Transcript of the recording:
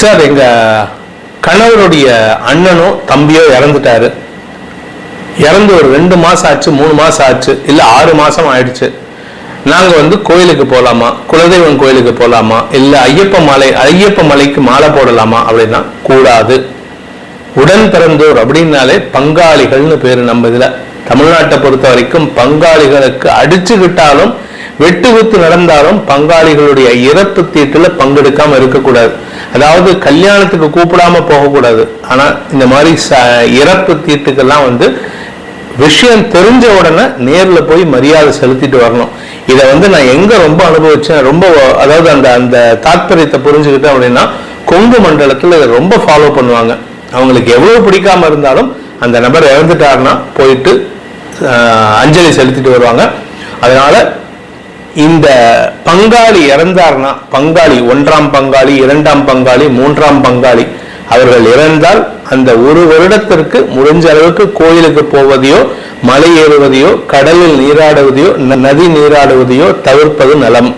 Sir எங்கள் கணவருடைய அண்ணனோ தம்பியோ இறந்துட்டாரு. இறந்து ஒரு ரெண்டு மாதம் ஆச்சு மூணு மாதம் ஆச்சு இல்லை ஆறு மாதம் ஆயிடுச்சு. நாங்கள் வந்து கோயிலுக்கு போகலாமா குலதெய்வம் கோயிலுக்கு போகலாமா இல்லை ஐயப்ப மலை ஐயப்ப மலைக்கு மாலை போடலாமா? அப்படின்னா கூடாது. உடன் பிறந்தோர் அப்படின்னாலே பங்காளிகள்னு பேர் நம்ம இதில். தமிழ்நாட்டை பொறுத்த வரைக்கும் பங்காளிகளுக்கு அடிச்சுக்கிட்டாலும் வெட்டு குத்து நடந்தாலும் பங்காளிகளுடைய இறப்பு தீட்டுல பங்கெடுக்காம இருக்கக்கூடாது. அதாவது கல்யாணத்துக்கு கூப்பிடாம போகக்கூடாது. ஆனா இந்த மாதிரி ச- இறப்பு தீட்டுக்கெல்லாம் வந்து விஷயம் தெரிஞ்ச உடனே நேரில் போய் மரியாதை செலுத்திட்டு வரணும். இதை வந்து நான் எங்க ரொம்ப அனுபவிச்சேன் ரொம்ப அதாவது அந்த அந்த தாத்பரியத்தை புரிஞ்சுக்கிட்டேன் அப்படின்னா கொங்கு மண்டலத்தில் இதை ரொம்ப ஃபாலோ பண்ணுவாங்க. அவங்களுக்கு எவ்வளவு பிடிக்காம இருந்தாலும் அந்த நபர் இறந்துட்டாருன்னா போயிட்டு அஞ்சலி செலுத்திட்டு வருவாங்க. அதனால இந்த பங்காளி இறந்தார்னா பங்காளி ஒன்றாம் பங்காளி இரண்டாம் பங்காளி மூன்றாம் பங்காளி அவர்கள் இறந்தால் அந்த ஒரு வருடத்திற்கு முடிஞ்ச அளவுக்கு கோயிலுக்கு போவதையோ மலை ஏறுவதையோ கடலில் நீராடுவதையோ நதி நீராடுவதையோ தவிர்ப்பது நலம்.